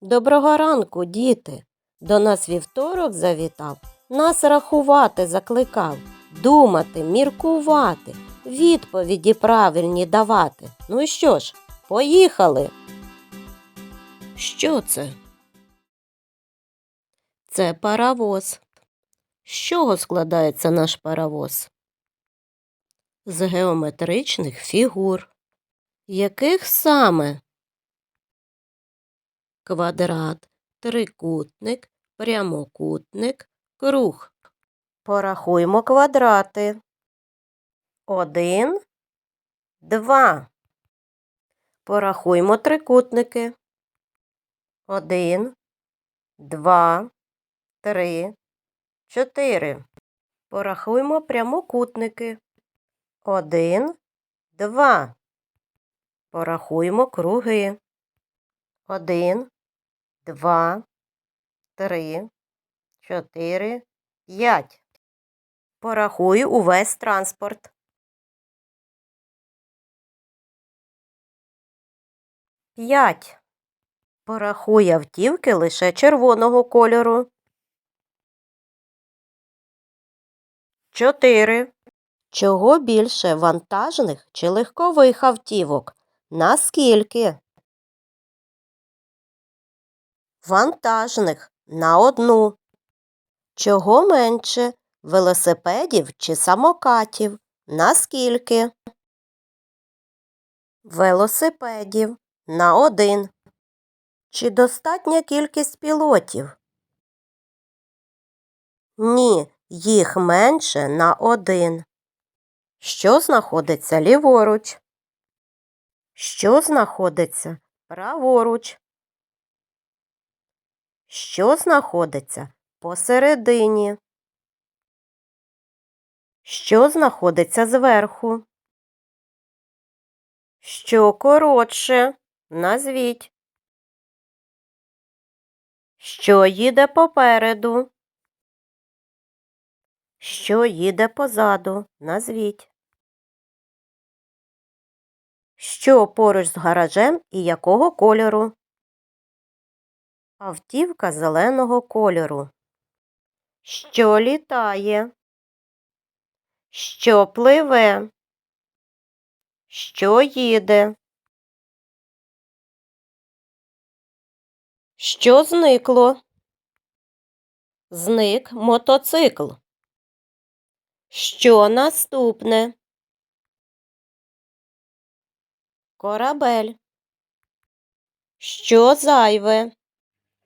Доброго ранку, діти. До нас вівторок завітав, нас рахувати закликав, думати, міркувати, відповіді правильні давати. Ну що ж, поїхали. Що це? Це паровоз. З чого складається наш паровоз? З геометричних фігур. Яких саме? Квадрат, трикутник, прямокутник, круг. Порахуємо квадрати. Один, два. Порахуємо трикутники. Один, два, три, чотири. Порахуємо прямокутники. Один, два. Порахуємо круги. Один, два, три, чотири, п'ять. Порахую увесь транспорт. П'ять. Порахуй автівки лише червоного кольору. Чотири. Чого більше вантажних чи легкових автівок? Наскільки? Вантажних на одну. Чого менше велосипедів чи самокатів? Наскільки? Велосипедів на один. Чи достатня кількість пілотів? Ні, їх менше на один. Що знаходиться ліворуч? Що знаходиться праворуч? Що знаходиться посередині? Що знаходиться зверху? Що коротше? Назвіть. Що їде попереду? Що їде позаду? Назвіть. Що поруч з гаражем і якого кольору? Автівка зеленого кольору. Що літає? Що пливе? Що їде? Що зникло? Зник мотоцикл. Що наступне? Корабель. Що зайве?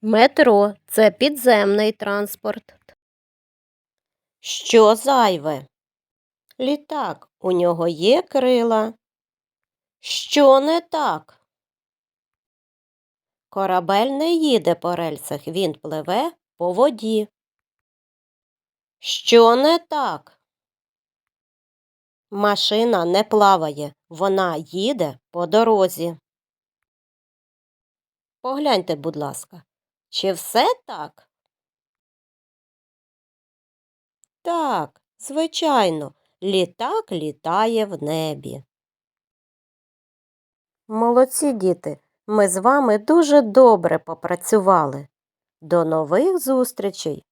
Метро це підземний транспорт. Що зайве? Літак. У нього є крила. Що не так? Корабель не їде по рельсах, він пливе по воді. Що не так? Машина не плаває, вона їде по дорозі. Погляньте, будь ласка, чи все так? Так, звичайно, літак літає в небі. Молодці діти, ми з вами дуже добре попрацювали. До нових зустрічей!